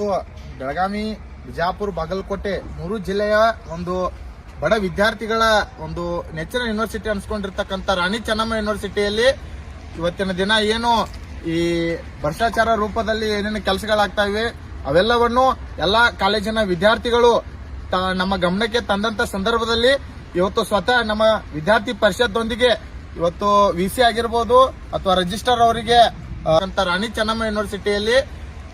ಬೆಳಗಾವಿ, ಬಿಜಾಪುರ, ಬಾಗಲಕೋಟೆ ಮೂರು ಜಿಲ್ಲೆಯ ಒಂದು ಬಡ ವಿದ್ಯಾರ್ಥಿಗಳ ಒಂದು ನೆಚ್ಚಿನ ಯೂನಿವರ್ಸಿಟಿ ಅನ್ಸ್ಕೊಂಡಿರ್ತಕ್ಕಂಥ ರಾಣಿ ಚೆನ್ನಮ್ಮ ಯೂನಿವರ್ಸಿಟಿಯಲ್ಲಿ ಇವತ್ತಿನ ದಿನ ಏನು ಈ ಭ್ರಷ್ಟಾಚಾರ ರೂಪದಲ್ಲಿ ಏನೇನು ಕೆಲಸಗಳಾಗ್ತಾ ಇವೆ, ಅವೆಲ್ಲವನ್ನು ಎಲ್ಲ ಕಾಲೇಜಿನ ವಿದ್ಯಾರ್ಥಿಗಳು ನಮ್ಮ ಗಮನಕ್ಕೆ ತಂದಂತ ಸಂದರ್ಭದಲ್ಲಿ ಇವತ್ತು ಸ್ವತಃ ನಮ್ಮ ವಿದ್ಯಾರ್ಥಿ ಪರಿಷತ್ದೊಂದಿಗೆ ಇವತ್ತು ವಿ ಸಿ ಆಗಿರ್ಬೋದು ಅಥವಾ ರಿಜಿಸ್ಟರ್ ಅವರಿಗೆ ರಾಣಿ ಚೆನ್ನಮ್ಮ ಯೂನಿವರ್ಸಿಟಿಯಲ್ಲಿ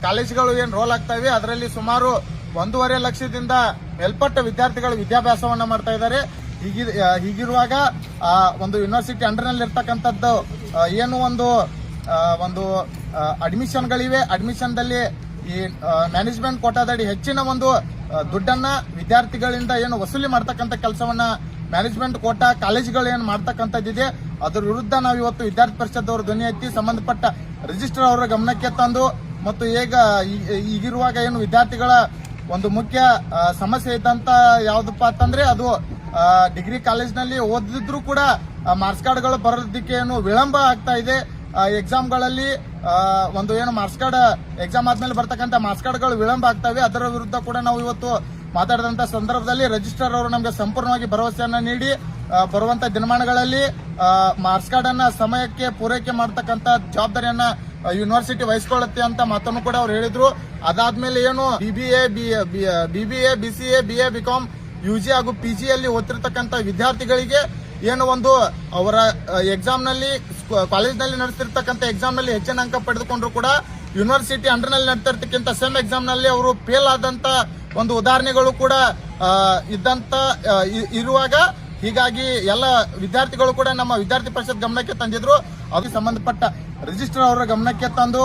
ಕಾಲೇಜುಗಳು ಏನು ರೋಲ್ ಆಗ್ತಾ ಇವೆ ಅದರಲ್ಲಿ ಸುಮಾರು ಒಂದೂವರೆ ಲಕ್ಷದಿಂದ ಮೇಲ್ಪಟ್ಟ ವಿದ್ಯಾರ್ಥಿಗಳು ವಿದ್ಯಾಭ್ಯಾಸವನ್ನ ಮಾಡ್ತಾ ಇದ್ದಾರೆ. ಹೀಗಿ ಹೀಗಿರುವಾಗ ಆ, ಒಂದು ಯೂನಿವರ್ಸಿಟಿ ಅಂಡರ್ನಲ್ಲಿ ಇರ್ತಕ್ಕಂಥದ್ದು ಏನು ಒಂದು ಒಂದು ಅಡ್ಮಿಷನ್ಗಳಿವೆ ಅಡ್ಮಿಷನ್ದಲ್ಲಿ ಈ ಮ್ಯಾನೇಜ್ಮೆಂಟ್ ಕೋಟಾದಡಿ ಹೆಚ್ಚಿನ ಒಂದು ದುಡ್ಡನ್ನ ವಿದ್ಯಾರ್ಥಿಗಳಿಂದ ಏನು ವಸೂಲಿ ಮಾಡ್ತಕ್ಕಂಥ ಕೆಲಸವನ್ನ ಮ್ಯಾನೇಜ್ಮೆಂಟ್ ಕೋಟಾ ಕಾಲೇಜುಗಳು ಏನು ಮಾಡ್ತಕ್ಕಂಥದ್ದಿದೆ ಅದ್ರ ವಿರುದ್ಧ ನಾವು ಇವತ್ತು ವಿದ್ಯಾರ್ಥಿ ಪರಿಷತ್ ಅವರು ಧ್ವನಿ ಎತ್ತಿ ಸಂಬಂಧಪಟ್ಟ ರಿಜಿಸ್ಟರ್ ಅವರ ಗಮನಕ್ಕೆ ತಂದು ಮತ್ತು ಈಗ ಈಗಿರುವಾಗ ಏನು ವಿದ್ಯಾರ್ಥಿಗಳ ಒಂದು ಮುಖ್ಯ ಸಮಸ್ಯೆ ಇದ್ದಂತ ಯಾವ್ದಪ್ಪ ಅಂತಂದ್ರೆ ಅದು ಡಿಗ್ರಿ ಕಾಲೇಜ್ನಲ್ಲಿ ಓದಿದ್ರು ಕೂಡ ಮಾರ್ಕ್ಸ್ ಕಾರ್ಡ್ಗಳು ಬರೋದಕ್ಕೆ ಏನು ವಿಳಂಬ ಆಗ್ತಾ ಇದೆ. ಎಕ್ಸಾಮ್ಗಳಲ್ಲಿ ಒಂದು ಏನು ಮಾರ್ಕ್ಸ್ ಕಾರ್ಡ್, ಎಕ್ಸಾಮ್ ಆದ್ಮೇಲೆ ಬರ್ತಕ್ಕಂಥ ಮಾರ್ಕ್ಸ್ ಕಾರ್ಡ್ಗಳು ವಿಳಂಬ ಆಗ್ತವೆ. ಅದರ ವಿರುದ್ಧ ಕೂಡ ನಾವು ಇವತ್ತು ಮಾತಾಡಿದಂತ ಸಂದರ್ಭದಲ್ಲಿ ರಿಜಿಸ್ಟರ್ ಅವರು ನಮಗೆ ಸಂಪೂರ್ಣವಾಗಿ ಭರವಸೆಯನ್ನ ನೀಡಿ ಬರುವಂತ ದಿನಮಾನಗಳಲ್ಲಿ ಮಾರ್ಕ್ಸ್ ಕಾರ್ಡ್ ಅನ್ನ ಸಮಯಕ್ಕೆ ಪೂರೈಕೆ ಮಾಡತಕ್ಕಂತ ಜವಾಬ್ದಾರಿಯನ್ನ ಯೂನಿವರ್ಸಿಟಿ ವಹಿಸ್ಕೊಳ್ಳುತ್ತೆ ಅಂತ ಮಾತನ್ನು ಕೂಡ ಅವ್ರು ಹೇಳಿದ್ರು. ಅದಾದ್ಮೇಲೆ ಏನು BBA BBA BCA BA BCom UG ಹಾಗೂ ಪಿಜಿ ಅಲ್ಲಿ ಓದ್ತಿರ್ತಕ್ಕಂಥ ವಿದ್ಯಾರ್ಥಿಗಳಿಗೆ ಏನು ಒಂದು ಅವರ ಎಕ್ಸಾಮ್ನಲ್ಲಿ ಕಾಲೇಜ್ನಲ್ಲಿ ನಡೆಸ್ತಿರ್ತಕ್ಕಂಥ ಎಕ್ಸಾಮ್ನಲ್ಲಿ ಹೆಚ್ಚಿನ ಅಂಕ ಪಡೆದುಕೊಂಡ್ರು ಕೂಡ ಯೂನಿವರ್ಸಿಟಿ ಅಂಡರ್ನಲ್ಲಿ ನಡೆತಿರ್ತಕ್ಕಂಥ ಸೆಮ್ ಎಕ್ಸಾಮ್ನಲ್ಲಿ ಅವರು ಫೇಲ್ ಆದಂತ ಒಂದು ಉದಾಹರಣೆಗಳು ಕೂಡ ಇದ್ದಂಥ ಇರುವಾಗ ಹೀಗಾಗಿ ಎಲ್ಲ ವಿದ್ಯಾರ್ಥಿಗಳು ಕೂಡ ನಮ್ಮ ವಿದ್ಯಾರ್ಥಿ ಪರಿಷತ್ ಗಮನಕ್ಕೆ ತಂದಿದ್ರು. ಅದಕ್ಕೆ ಸಂಬಂಧಪಟ್ಟ ರಿಜಿಸ್ಟರ್ ಅವರ ಗಮನಕ್ಕೆ ತಂದು